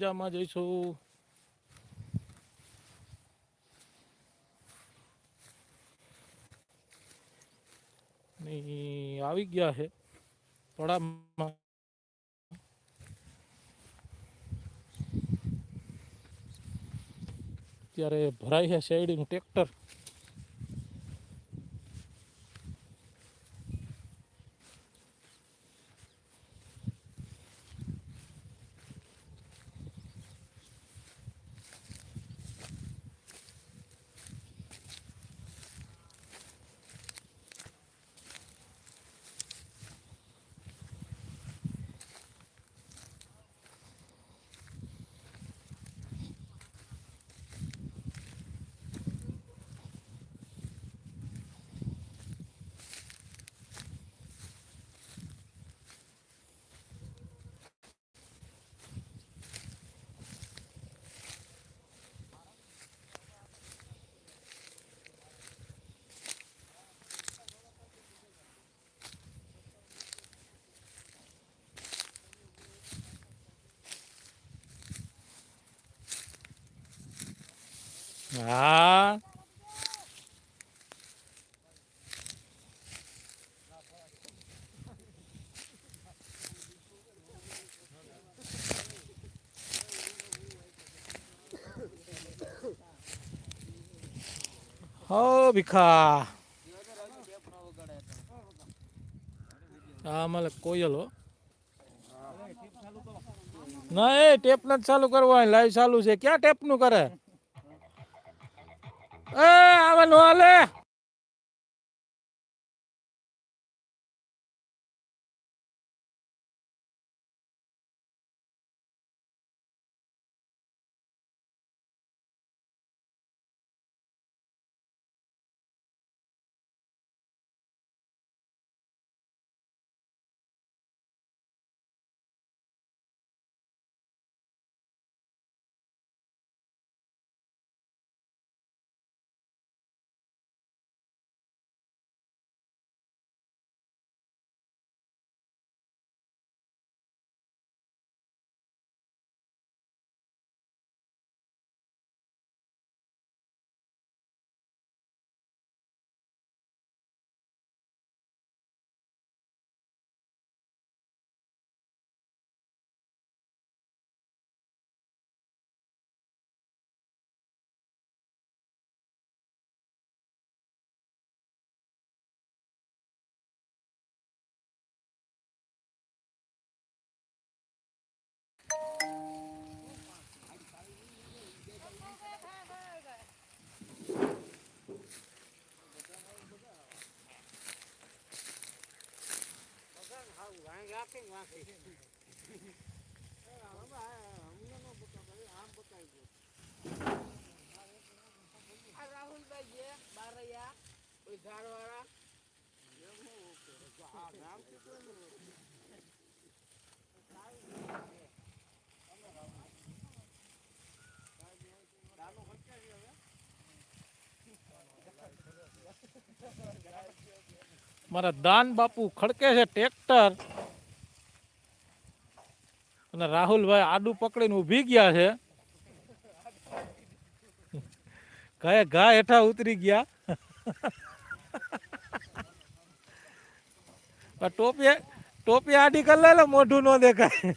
મજામાં જઈશું આવી ગયા છે થોડા ત્યારે ભરાય છે શેરડીનું ટ્રેક્ટર. હા. હો, ભીખા. હા મલે કોયલ હો. ના, એ ટેપ નથી ચાલુ કરવા લાઈવ ચાલુ છે. ક્યાં ટેપનું કરે? આવે નો હાલે? રાહુલભાઈ છે બારૈયા કોઈ ઝાડવાળા મારા દાન બાપુ ખડકે છે ટ્રેક્ટર. અને રાહુલભાઈ આડું પકડીને ઊભી ગયા છે. ગાય ઘા હેઠા ઉતરી ગયા. ટોપી ટોપી આડી કરી લે, મોઢું ન દેખાય.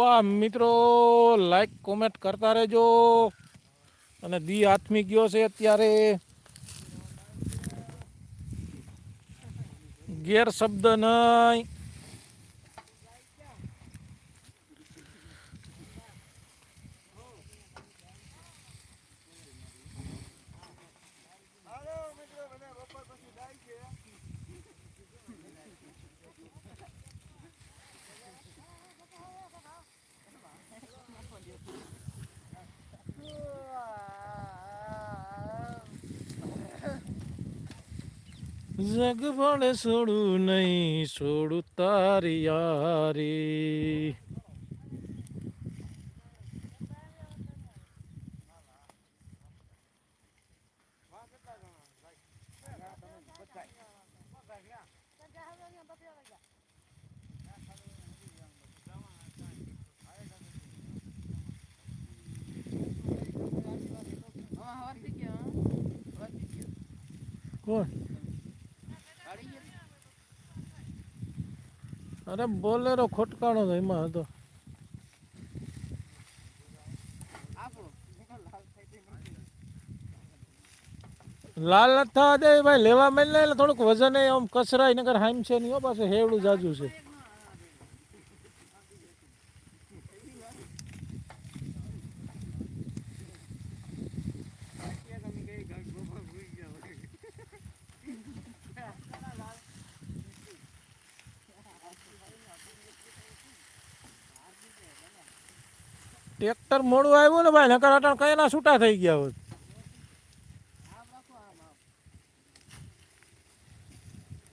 વાહ મિત્રો લાઈક કોમેન્ટ કરતા રહેજો. અને દી હાથમી ગયો છે અત્યારે. ગેર શબ્દ નહીં. જગ ભલે છોડું નહીં છોડું તારી યારી. કોણ ગાડી ગઈ અરે બોલેરો ખોટકાણો તો એમાં હતો. લાલ નથી થવા દે ભાઈ લેવા મળે એટલે થોડુંક વજન આમ કસરાય નગર હાઈમ છે નહીં પાછું હેવડું જાજુ છે. ટ્રેક્ટર મોડું આવ્યું ને ભાઈ નકર અટાણ કયાના છૂટા થઈ ગયા હોત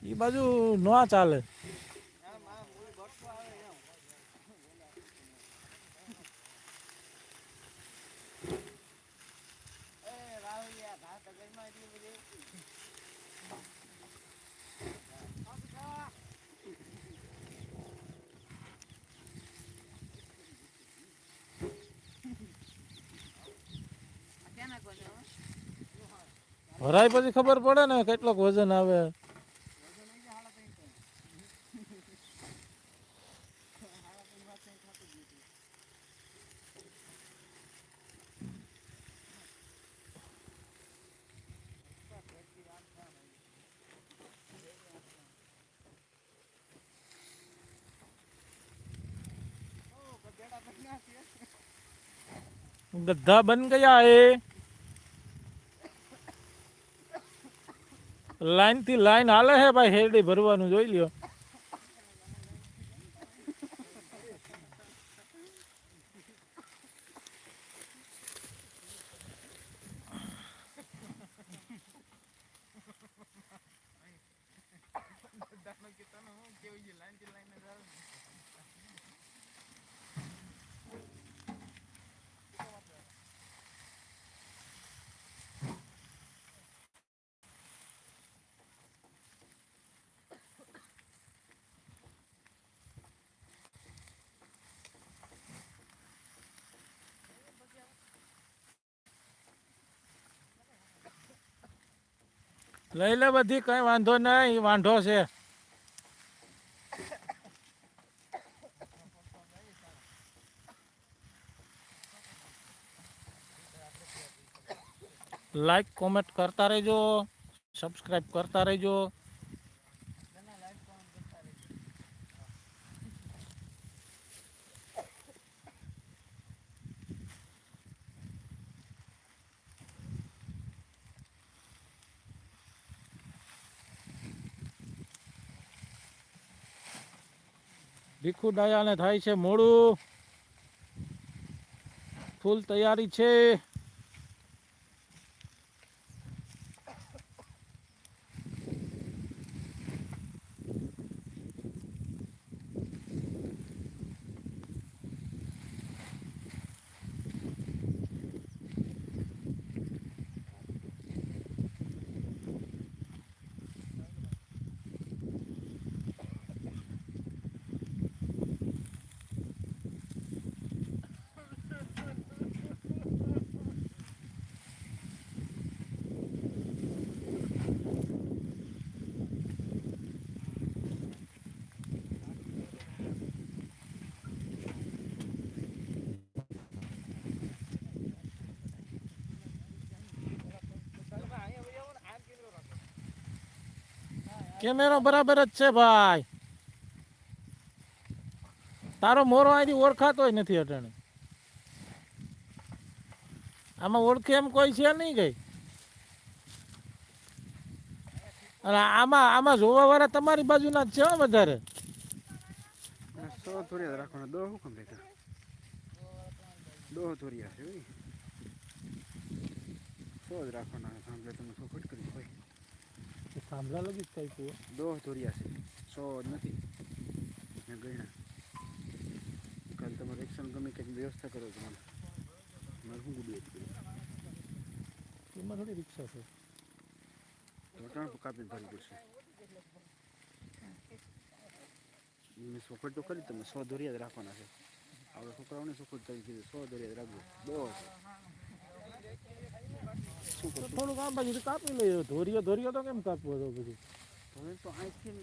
એ બાજુ ન ચાલે. Yeah, ભરાય પછી ખબર પડે ને કેટલોક વજન આવે गड्ढा बन गया है લાઈનથી લાઈન હાલે હે ભાઈ હેરડી ભરવાનું જોઈ લ્યો. લઈ લે બધી, કઈ વાંધો નહીં વાંધો છે. લાઈક કોમેન્ટ કરતા રહેજો સબસ્ક્રાઈબ કરતા રહેજો. ભીખુ ડાયાને થાય છે મોડું. ફૂલ તૈયારી છે. કેમેરો બરાબર જ છે ભાઈ. તારો મોરો અહીંથી ઓળખાતોય નથી અટાણે. આમાં ઓળખે એમ કોઈ છે નહીં ગઈ અને આમાં આમાં જોવા વાળા તમારી બાજુના જ છે વધારે. સો દો હું કેમ દો રાખવાના. સાંભળે, તમે શું કરી થાંભલા લગી જ છે દોહ ધોરિયા છે. સો નથી. મેં ગણ્યા. કાલે તમારે એક્શન ગમે કંઈક વ્યવસ્થા કરો તમારે મારે શું ગુડી હતી એમાં થોડી રિક્ષા છે. વટાણ કાપીને ભરવી પડશે. મેં સોખડ તો કરી તમે સો ધોરિયા જ રાખવાના છે. આપણે છોકરાઓને સોખડ કરી દીધું સો ધોરિયા જ રાખજો. કરશું થોડુંક આ બાજુ કાપી લઈએ. ધોરીઓ ધોરીઓ તો કેમ કાપવો હતો પછી? હવે તો અહીંથી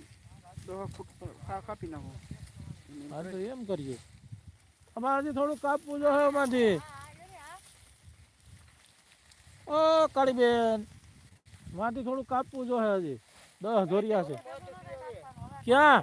ફૂટ કાપી નાખો. હા તો એમ કરીએ. અમારે હજી થોડુંક કાપવું જો હે એમાંથી ઓ કાળીબેનમાંથી થોડું કાપવું જો હે હજી. દસ ધોરિયા છે. ક્યાં?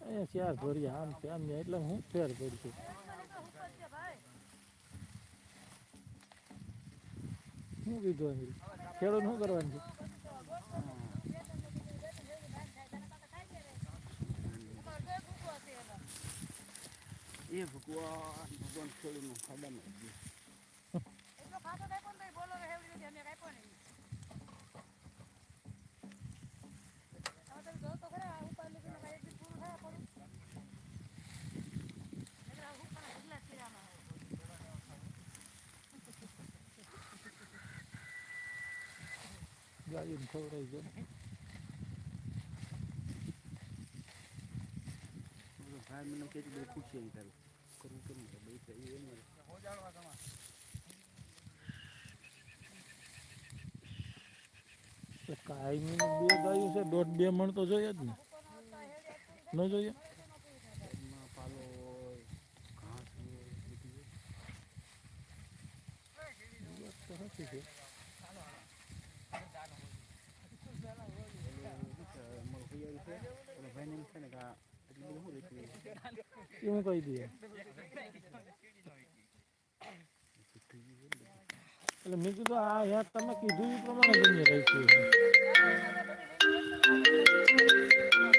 અહીંયા ચાર ધોરિયા આમ છે, આમ એટલે હું ફેર પડશે. શું કીધું ખેડૂત શું કરવાનું છે? એ ભગવાન ભગવાન ખેડૂતનું ખાડામાં ગાડીને ખવડાવી બધું ભાઈ મને કહે છે બધું પૂછીએ ઈ તારું કરવું કેમ છે બે તો એમ જ. એટલે કાયમી બે ગાયું છે દોઢ બે મણ તો જોઈએ જ ને ન જોઈએ ઘાસ ભાઈ છે ને કા શું કહી દે? એટલે મેં કીધું, આ યાર તમે કીધું એ પ્રમાણે